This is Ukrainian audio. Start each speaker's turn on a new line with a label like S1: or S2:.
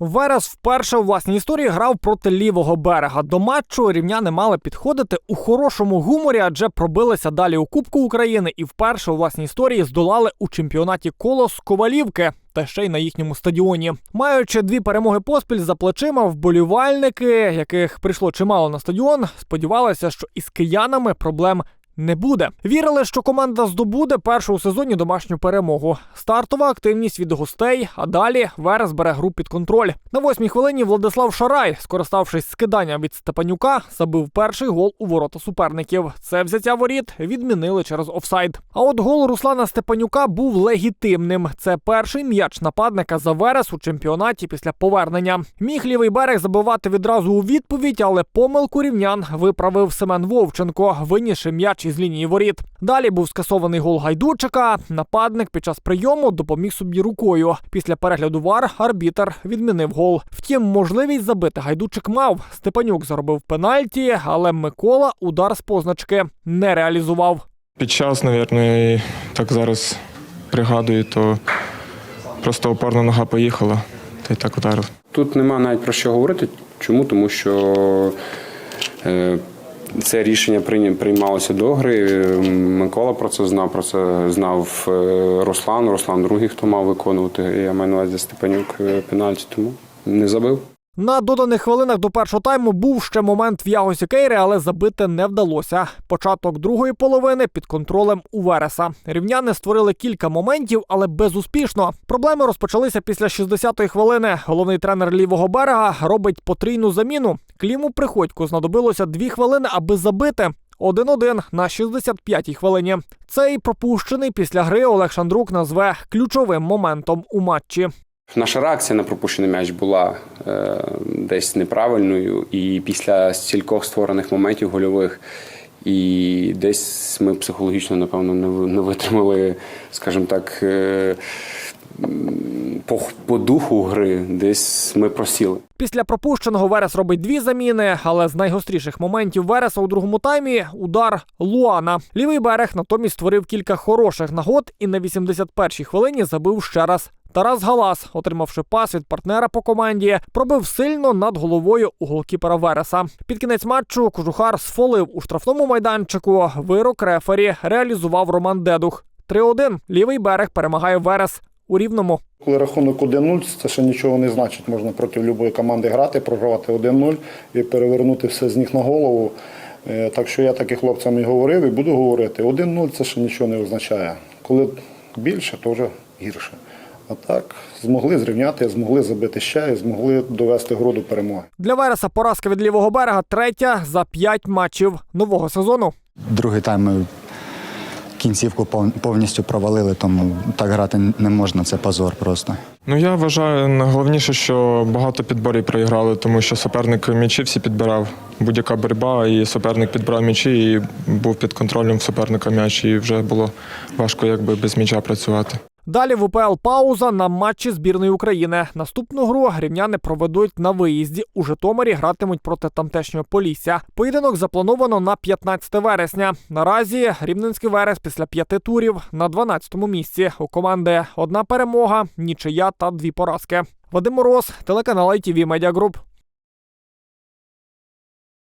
S1: Верес вперше у власній історії грав проти лівого берега. До матчу рівняни мали підходити у хорошому гуморі, адже пробилися далі у Кубку України і вперше у власній історії здолали у чемпіонаті колос Ковалівки. Та ще й на їхньому стадіоні, маючи дві перемоги поспіль за плечима, вболівальники, яких прийшло чимало на стадіон, сподівалися, що із киянами проблем не буде. Вірили, що команда здобуде першу у сезоні домашню перемогу. Стартова активність від гостей, а далі Верес бере гру під контроль. На восьмій хвилині Владислав Шарай, скориставшись скиданням від Степанюка, забив перший гол у ворота суперників. Це взяття воріт відмінили через офсайд. А от гол Руслана Степанюка був легітимним. Це перший м'яч нападника за Верес у чемпіонаті після повернення. Міг лівий берег забивати відразу у відповідь, але помилку рівнян виправив Семен Вовченко, винісши м'яч із лінії воріт. Далі був скасований гол Гайдучика. Нападник під час прийому допоміг собі рукою. Після перегляду вар арбітер відмінив гол. Втім, можливість забити Гайдучик мав. Степанюк заробив пенальті, але Микола удар з позначки не реалізував.
S2: Під час, мабуть, так зараз пригадую, то просто опорна нога поїхала та й так ударив.
S3: Тут нема навіть про що говорити. Чому? Тому що е, це рішення приймалося до гри. Е, Микола про це знав, про це знав е, Руслан. Руслан другий, хто мав виконувати. Я маю на увазі Степанюк е, пенальті, тому не забив.
S1: На доданих хвилинах до першого тайму був ще момент в Ягосі Кейри, але забити не вдалося. Початок другої половини під контролем у Вереса. Рівняни створили кілька моментів, але безуспішно. Проблеми розпочалися після 60-ї хвилини. Головний тренер лівого берега робить потрійну заміну. Кліму Приходьку знадобилося дві хвилини, аби забити. 1-1 на 65-й хвилині. Цей пропущений після гри Олег Шандрук назве ключовим моментом у матчі.
S3: Наша реакція на пропущений м'яч була е, десь неправильною, і після стількох створених моментів гольових, і десь ми психологічно, напевно, не витримали, скажімо так, е, по, по духу гри, десь ми просіли.
S1: Після пропущеного Верес робить дві заміни, але з найгостріших моментів Вереса у другому таймі удар Луана. Лівий берег натомість створив кілька хороших нагод і на 81-й хвилині забив ще раз. Тарас Галас, отримавши пас від партнера по команді, пробив сильно над головою у голкіпера Вереса. Під кінець матчу кожухар сфолив у штрафному майданчику. Вирок рефері реалізував Роман Дедух. 3-1. Лівий берег перемагає Верес у рівному.
S4: Коли рахунок 1-0, це ще нічого не значить. Можна проти будь-якої команди грати, програвати 1-0 і перевернути все з ніг на голову. Е, Так що я так і хлопцям і говорив, і буду говорити. 1-0 це ще нічого не означає. Коли більше, то вже гірше. А так, змогли зрівняти, змогли забити ще і змогли довести гру до перемоги.
S1: Для Вереса поразка від лівого берега третя за п'ять матчів нового сезону.
S5: Другий тайм ми кінцівку пов- повністю провалили, тому так грати не можна, це позор просто.
S2: Ну я вважаю найголовніше, що багато підборів проіграли, тому що суперник м'ячі всі підбирав. Будь-яка боротьба, і суперник підбирав м'ячі, і був під контролем суперника м'яч, і вже було важко якби без м'яча працювати.
S1: Далі в УПЛ пауза на матчі збірної України. Наступну гру рівняни проведуть на виїзді. У Житомирі гратимуть проти тамтешнього Полісся. Поєдинок заплановано на 15 вересня. Наразі рівненський верес після п'яти турів на 12-му місці. У команди одна перемога, нічия та дві поразки. Вадим Мороз, телеканал ITV Media Group.